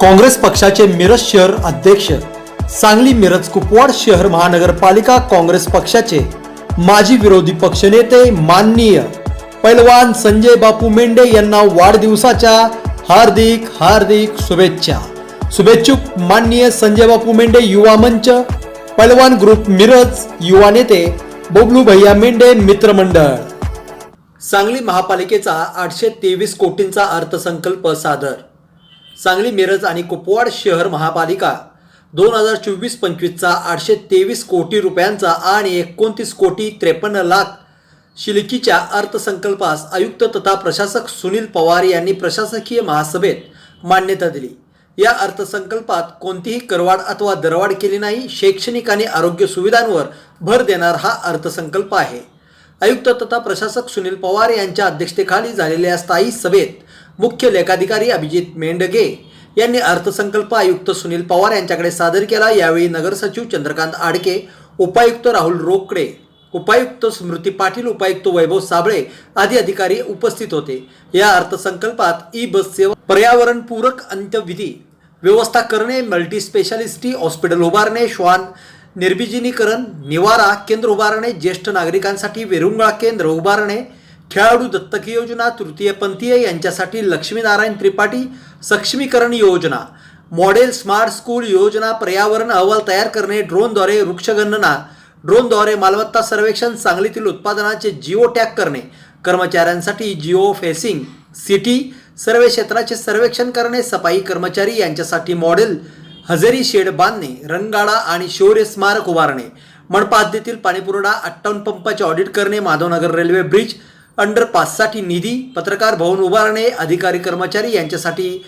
काँग्रेस पक्षाचे मिरज शहर अध्यक्ष सांगली मिरज कुपवाड शहर महानगरपालिका काँग्रेस पक्षाचे माजी विरोधी पक्षनेते माननीय पैलवान संजय बापू मेंढे यांना वाढदिवसाच्या हार्दिक हार्दिक शुभेच्छा. शुभेच्छुक माननीय संजय बापू मेंढे युवा मंच पैलवान ग्रुप मिरज युवा नेते बबलू भैया मेंढे मित्रमंडळ सांगली महापालिकेचा आठशे तेवीस कोटींचा अर्थसंकल्प सादर सांगली मिरज आणि कुपवाड शहर महापालिका. दोन हजार चोवीस पंचवीसचा आठशे तेवीस कोटी रुपयांचा आणि एकोणतीस कोटी त्रेपन्न लाख शिलकीच्या अर्थसंकल्पास आयुक्त तथा प्रशासक सुनील पवार यांनी प्रशासकीय महासभेत मान्यता दिली. या अर्थसंकल्पात कोणतीही करवाढ अथवा दरवाढ केली नाही. शैक्षणिक आणि आरोग्य सुविधांवर भर देणार हा अर्थसंकल्प आहे. आयुक्त तथा प्रशासक सुनील पवार यांच्या अध्यक्षतेखाली झालेल्या स्थायी सभेत मुख्य लेखाधिकारी अभिजित मेंढगे यांनी अर्थसंकल्प आयुक्त सुनील पवार यांच्याकडे सादर केला. यावेळी नगरसचिव चंद्रकांत आडके उपायुक्त राहुल रोकडे उपायुक्त स्मृती पाटील उपायुक्त वैभव साबळे आदी अधिकारी उपस्थित होते. या अर्थसंकल्पात ई बस सेवा पर्यावरणपूरक अंत्यविधी व्यवस्था करणे मल्टी स्पेशालिस्टी हॉस्पिटल उभारणे श्वान निर्बिजिनीकरण निवारा केंद्र उभारणे ज्येष्ठ नागरिकांसाठी वेरुंगळा केंद्र उभारणे खेळाडू दत्तक योजना तृतीयपंथीय यांच्यासाठी लक्ष्मीनारायण त्रिपाठी सक्षमीकरण योजना मॉडेल स्मार्ट स्कूल योजना पर्यावरण अहवाल तयार करणे ड्रोनद्वारे वृक्षगणना ड्रोनद्वारे मालमत्ता सर्वेक्षण सांगलीतील उत्पादनाचे जिओ टॅग करणे कर्मचाऱ्यांसाठी जिओ फेसिंग सिटी सर्वे क्षेत्राचे सर्वेक्षण करणे सफाई कर्मचारी यांच्यासाठी मॉडेल हजेरी शेड बांधणे रंगाळा आणि शौर्य स्मारक उभारणे मनपा हद्दीतील पाणीपुरवठा अट्टावन्न पंपाचे ऑडिट करणे माधवनगर रेल्वे ब्रिज अंडरपाससाठी निधी पत्रकार भवन उभारणे अधिकारी कर्मचारी यांच्यासाठी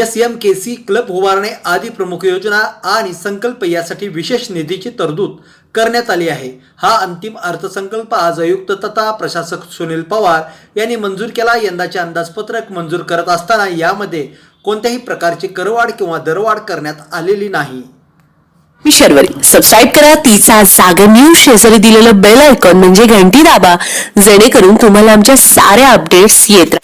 S M K C club उभारणे आदी प्रमुख योजना आणि संकल्प यासाठी विशेष निधीची तरतूद करण्यात आली आहे. हा अंतिम अर्थसंकल्प आज आयुक्त तथा प्रशासक सुनील पवार यांनी मंजूर केला. यंदाचे अंदाजपत्रक मंजूर करत असताना यामध्ये कोणत्याही प्रकारची करवाढ किंवा दरवाढ करण्यात आलेली नाही. मी शर्वरी सबस्क्राईब करा तिचा सागर न्यूज शेजारी दिलेलं बेल आयकॉन म्हणजे घंटी दाबा. जेणेकरून तुम्हाला आमच्या साऱ्या अपडेट्स येत